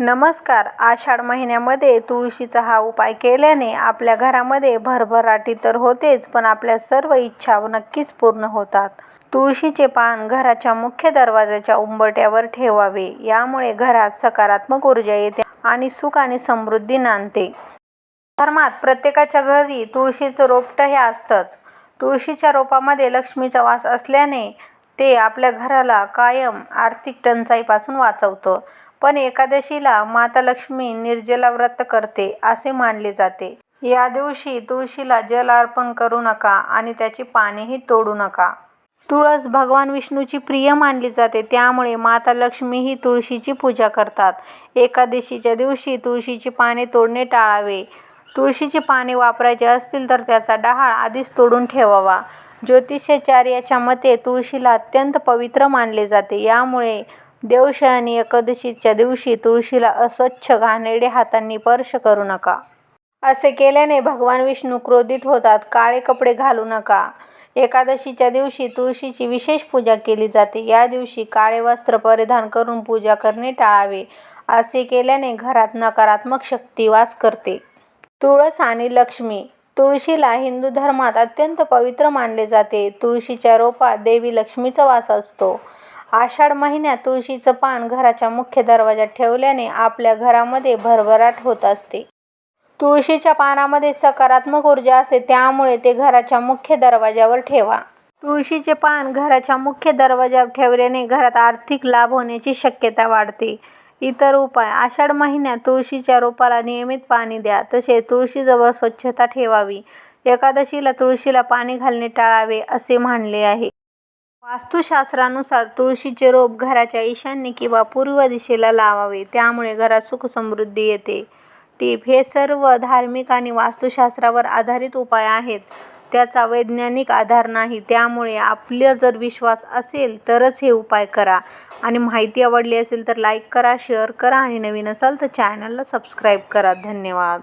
नमस्कार. आषाढ महिन्यामध्ये तुळशीचा हा उपाय केल्याने आपल्या घरामध्ये भरभराटी तर होतेच पण आपल्या सर्व इच्छा नक्कीच पूर्ण होतात. तुळशीचे पान घराच्या मुख्य दरवाजाच्या उंबरट्यावर ठेवावे. यामुळे घरात सकारात्मक ऊर्जा येते आणि सुख आणि समृद्धी नांदते. धर्मात प्रत्येकाच्या घरी तुळशीचं रोपटं हे असतंच. तुळशीच्या रोपामध्ये लक्ष्मीचा वास असल्याने ते आपल्या घराला कायम आर्थिक टंचाईपासून वाचवतं. पण एकादशीला माता लक्ष्मी निर्जला व्रत करते असे मानले जाते. या दिवशी तुळशीला जल अर्पण करू नका आणि त्याची पानेही तोडू नका. तुळस भगवान विष्णूची प्रिय मानली जाते त्यामुळे माता लक्ष्मी ही तुळशीची पूजा करतात. एकादशीच्या दिवशी तुळशीची पाने तोडणे टाळावे. तुळशीची पाने वापरायची असतील तर त्याचा डहाळ आधीच तोडून ठेवावा. ज्योतिषाचार्याच्या मते तुळशीला अत्यंत पवित्र मानले जाते. यामुळे देवशयनी एकादशीच्या दिवशी तुळशीला अस्वच्छ घाणेरडे हातांनी स्पर्श करू नका. असे केल्याने भगवान विष्णू क्रोधित होतात काळे कपडे घालू नका. एकादशीच्या दिवशी तुळशीची विशेष पूजा केली जाते. या दिवशी काळे वस्त्र परिधान करून पूजा करणे टाळावे असे केल्याने घरात नकारात्मक शक्ती वास करते. तुळस आणि लक्ष्मी तुळशीला हिंदू धर्मात अत्यंत पवित्र मानले जाते. तुळशीच्या रोपात देवी लक्ष्मीचा वास असतो. आषाढ महिन्यात तुळशीचं पान घराच्या मुख्य दरवाजात ठेवल्याने आपल्या घरामध्ये भरभराट होत असते. तुळशीच्या पानामध्ये सकारात्मक ऊर्जा असते त्यामुळे ते घराच्या मुख्य दरवाजावर ठेवा. तुळशीचे पान घराच्या मुख्य दरवाजावर ठेवल्याने घरात आर्थिक लाभ होण्याची शक्यता वाढते. इतर उपाय आषाढ महिन्यात तुळशीच्या रोपाला नियमित पाणी द्या तसेच तुळशीजवळ स्वच्छता ठेवावी. एकादशीला तुळशीला पाणी घालणे टाळावे असे मानले आहे. वास्तुशास्त्रानुसार तुळशीचे रोप घराच्या ईशान्य किंवा पूर्व दिशेला लावावे त्यामुळे घरात सुख समृद्धी येते. टीप हे सर्व धार्मिक आणि वास्तुशास्त्रावर आधारित उपाय आहेत. त्याचा वैज्ञानिक आधार नाही त्यामुळे आपला जर विश्वास असेल तरच हे उपाय करा. आणि माहिती आवडली असेल तर लाईक करा शेअर करा आणि नवीन असाल तर चॅनलला सबस्क्राईब करा. धन्यवाद.